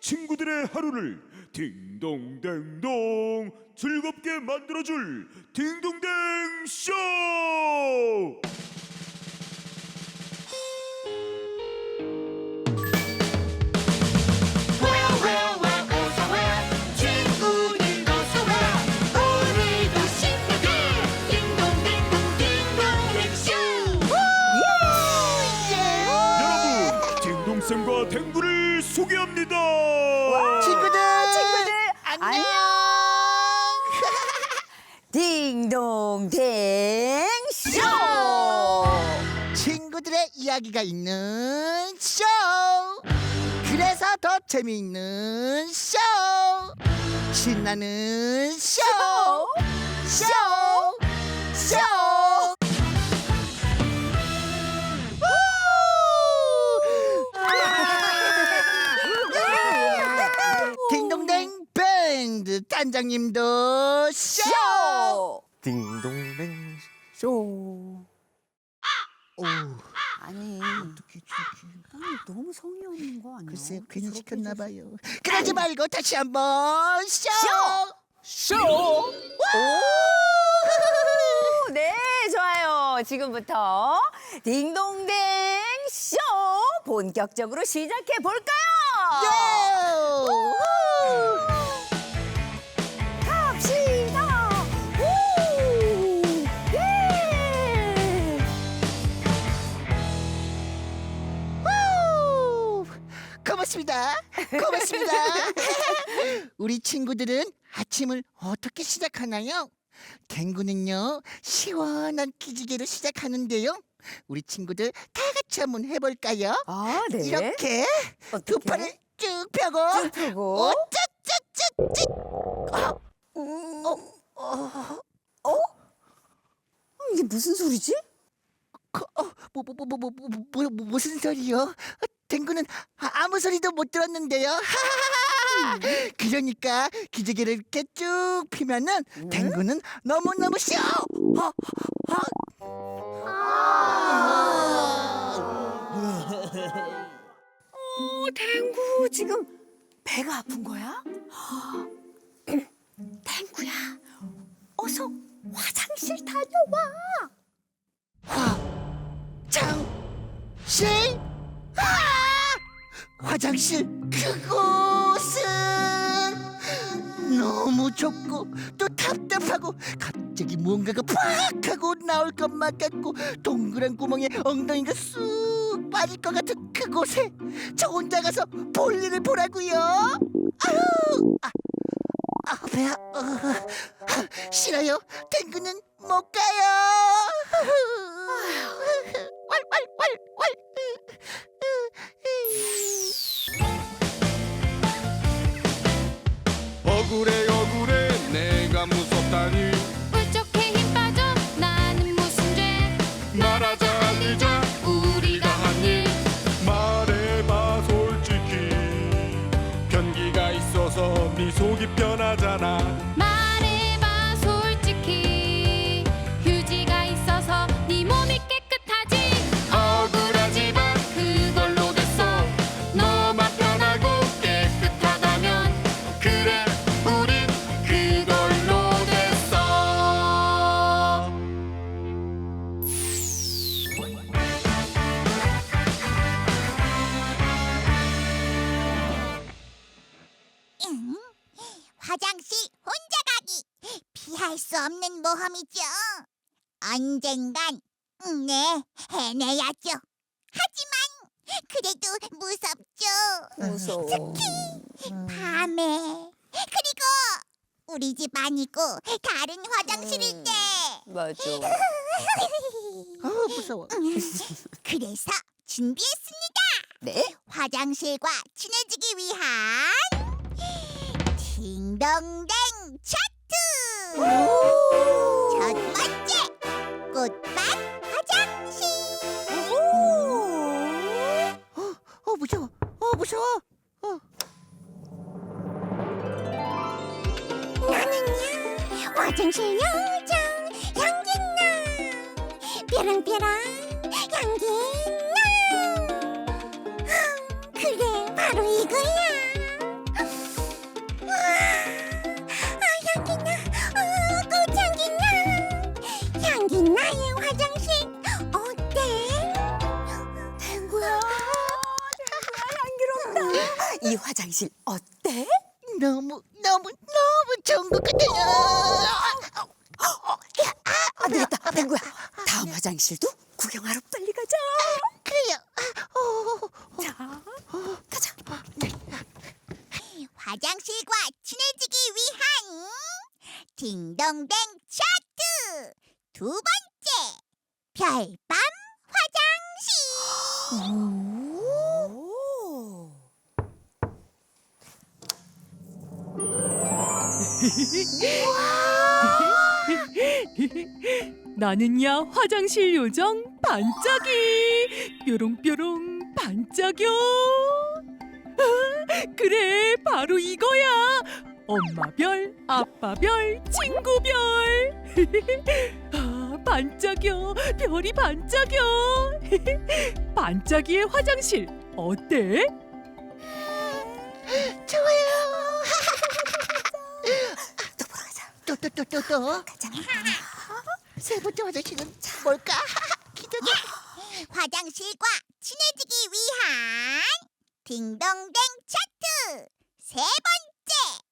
친구들의 하루를 딩동댕동 즐겁게 만들어줄 딩동댕 쇼! 친구들 어서 와 오늘도 신나게 딩동댕동 딩동댕쇼 댕구를 소개합니다. 친구들, 친구들 안녕. 딩동댕 쇼. 친구들의 이야기가 있는 쇼. 그래서 더 재미있는 쇼. 신나는 쇼. 쇼. 쇼. 딩 단장님도 쇼. 쇼. 딩동댕 쇼. 오, 아니, 어떻게 아니 너무 성의 없는 거 아니야? 글쎄 괜히 시켰나. 봐요. 그러지 말고 다시 한번 쇼. 쇼. 오, 네, 좋아요. 지금부터 딩동댕 쇼 본격적으로 시작해 볼까요? 예! 고맙습니다. 고맙습니다. 우리 친구들은 아침을 어떻게 시작하나요? 댕구는요 시원한 기지개를 시작하는데요. 우리 친구들 다 같이 한번 해볼까요? 아, 네. 이렇게 두 어떻게? 팔을 쭉 펴고 펴고. 어쩌쩌쩌쩌 음, 어, 어, 이게 무슨 소리지? 그, 어, 뭐, 뭐, 뭐, 뭐, 뭐, 뭐, 뭐, 무슨 소리요? 아, 댕구는 아- 아무 소리도 못 들었는데요. 하하하하. 그러니까 기저귀를 이렇게 쭉 피면은 댕구는 너무 너무 쉬워. 어, 어. 어, 탱구 지금 배가 아픈 거야? 것만 같고 동그란 구멍에 엉덩이가 쑥 빠질 것 같은 그곳에 저 혼자 가서 볼일을 보라고요. 아유, 아, 아 배야. 어, 아, 싫어요. 탱구는 못 가요. 왈왈왈왈. 말하자 알리자 우리가 한 일. 말해봐 솔직히. 변기가 있어서 네 속이 편하잖아 수 없는 모험이죠. 언젠간 음, 네 해내야죠. 하지만 그래도 무섭죠. 무서워. 밤에 그리고 우리 집 아니고 다른 화장실일 음. 때. 맞아. 아 무서워. 그래서 준비했습니다. 네? 화장실과 친해지기 위한 딩동댕. 첫 번째 꽃밭 화장실. 어, 어 무서워. 어 무서워. 어. 나는요 화장실 요정 향기나 뾰랑뾰랑 향기나. 아, 그래 바로 이거야. 화장실 어때? 너무 너무 너무 좋은 것 같아요. 안 되겠다, 탱구야. 다음 화장실도 구경하러 빨리 가자. 그래요. 아, 어, 자, 가자. 화장실과 친해지기 위한 딩동댕 차트 두 번째 별밤 화장실 오. 나는야 화장실 요정 반짝이. 뾰롱뾰롱 반짝여. 아, 그래 바로 이거야. 엄마별 아빠별 친구별. 아, 반짝여 별이 반짝여. 반짝이의 화장실 어때? 좋아요. 또또또또 또. 가자. 세 번째 화장실은 뭘까? 기대돼. 화장실과 친해지기 위한 딩동댕 차트 세 번째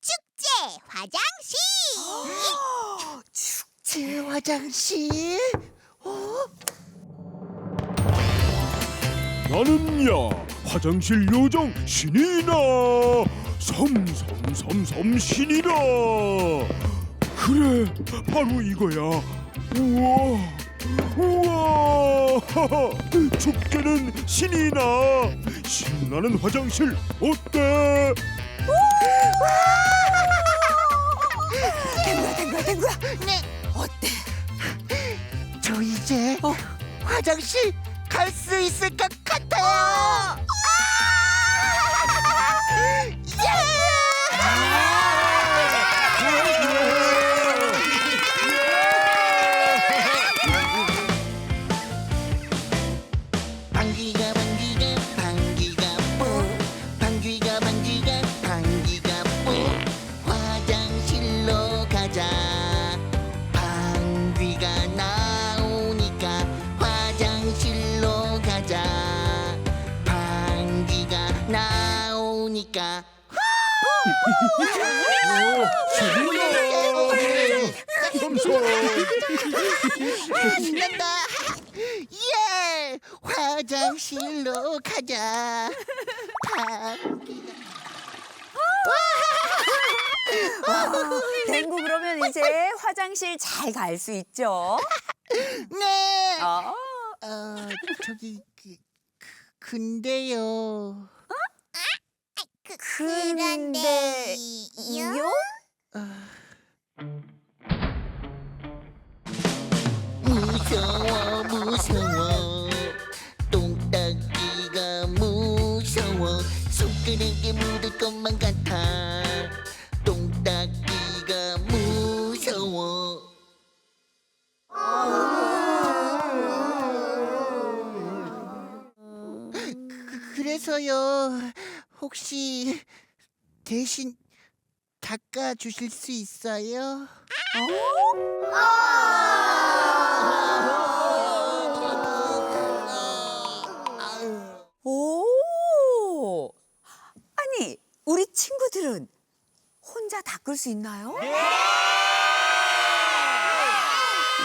축제 화장실 제 화장실. 어? 나는야 화장실 요정 신이나 섬섬섬섬 신이나 그래 바로 이거야 우와 우와 축제는 신이 나 신나는 화장실 어때 탱구야, 탱구야, 탱구야. 네. 어때? 저 이제 어. 화장실 갈 수 있을 것 같아요. 화장실로 가자 방귀가 탱구 그러면 이제 화장실 잘 갈 수 있죠? 네 어. 어, 저기 그, 그- 근데요. 그, 근데 이요? 무서워 무서워 손가락에 묻을 것만 같아 똥딱지가 무서워 그, 그래서요 혹시 대신 닦아 주실 수 있어요? 오! 닦을 수 있나요?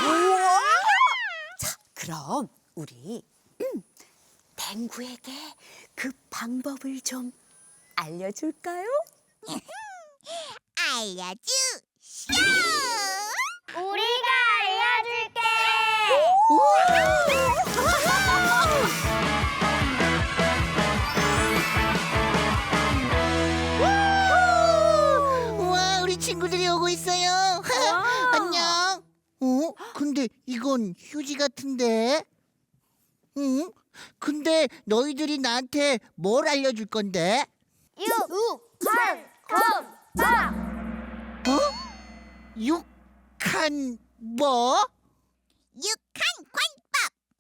우와! 자, 그럼 우리 음, 댕구에게 그 방법을 좀 알려줄까요? 알려주 쇼 우리가 알려줄게 우와 친구들이 오고 있어요 안녕 어? 근데 이건 휴지 같은데 응? 근데 너희들이 나한테 뭘 알려줄 건데? 육한 컵밥 어? 육한 뭐? 육한 관밥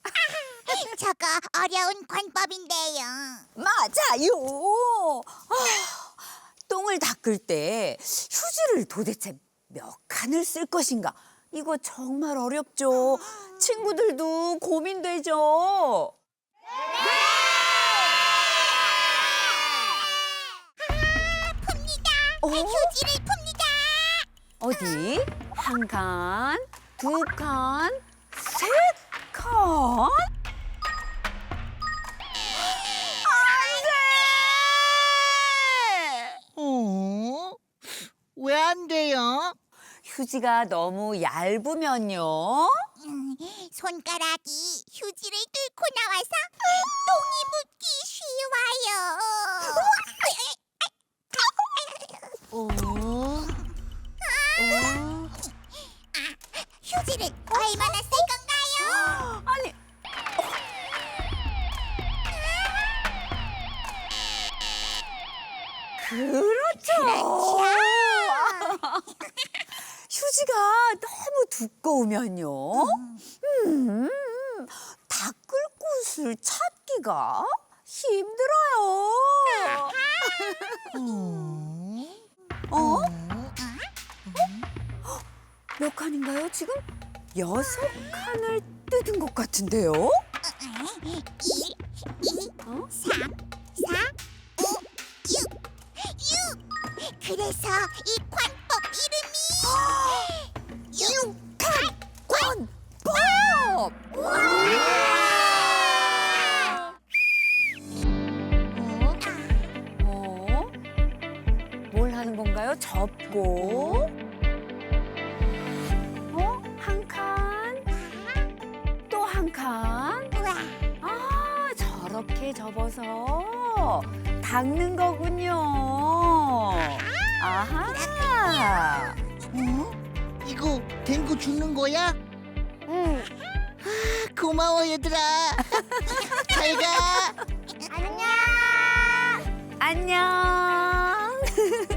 저거 어려운 관법인데요. 맞아요. 아, 똥을 닦을 때 휴지를 도대체 몇 칸을 쓸 것인가? 이거 정말 어렵죠. 친구들도 고민되죠. 풉니다. 어? 휴지를 풉니다. 어디? 한 칸, 두 칸, 휴지가 너무 얇으면요. 음, 손가락이 휴지를 뚫고 나와서 똥이 묻기 쉬워요. 어? 어? 휴지를 얼마나 쓸 건가요? 아니, 그렇죠. 휴지가 너무 두꺼우면요. 음, 닦을 곳을 찾기가 힘들어요. 어? 몇 칸인가요, 지금? 여섯 칸을 뜯은 것 같은데요? 한 칸. 우와, 아, 저렇게 접어서 닦는 거군요. 아하. 어? 이거 댕구 주는 거야? 응. 고마워 얘들아. 잘 가. 안녕! 안녕.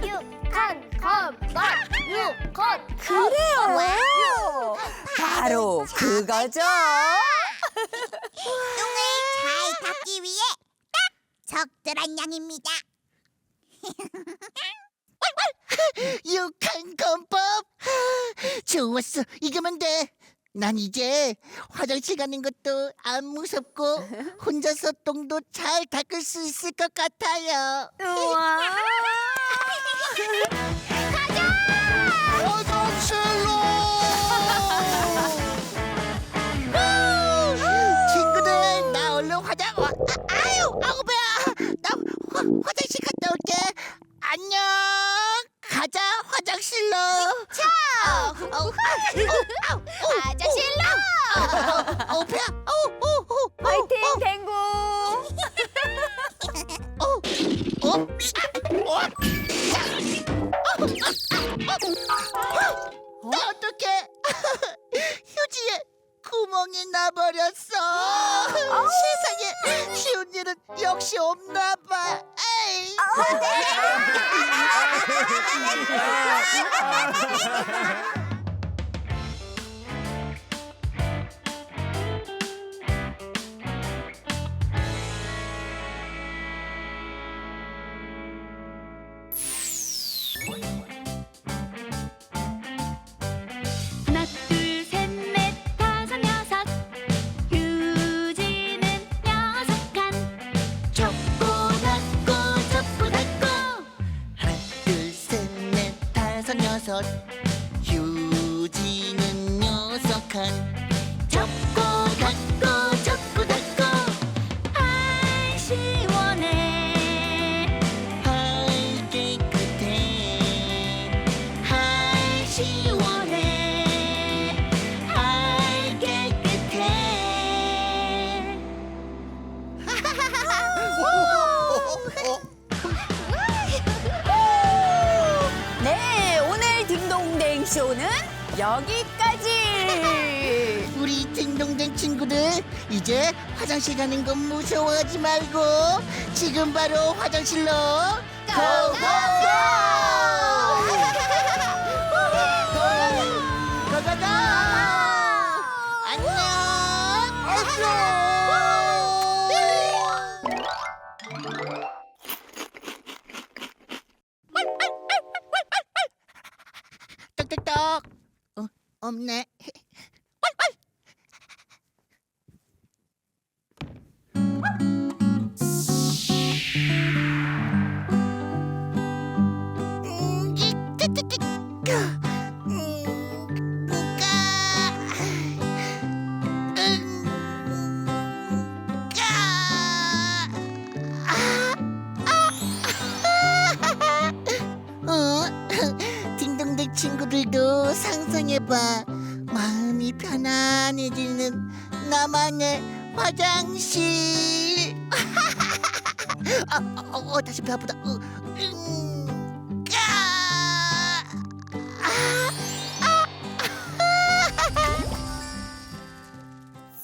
육칸 건건 육건 그래요. 바로 그거죠. 똥을 잘 닦기 위해 딱 적절한 양입니다. 육한 건법. 좋았어. 이거면 돼. 난 이제 화장실 가는 것도 안 무섭고 혼자서 똥도 잘 닦을 수 있을 것 같아요. 우와. 아, 아유 아우 배야. 나 화, 화장실 갔다 올게. 안녕. 가자 화장실로. 자 화장실 구멍이 나버렸어. 세상에 쉬운 일은 역시 없나 봐. 에이. 다 여기까지. 우리 딩동댕 친구들 이제 화장실 가는 건 무서워하지 말고 지금 바로 화장실로 고고고 없네. 음, 상상해봐. 마음이 편안해지는 나만의 화장실. 아, 어, 어, 다시 배 아프다. 어, 음.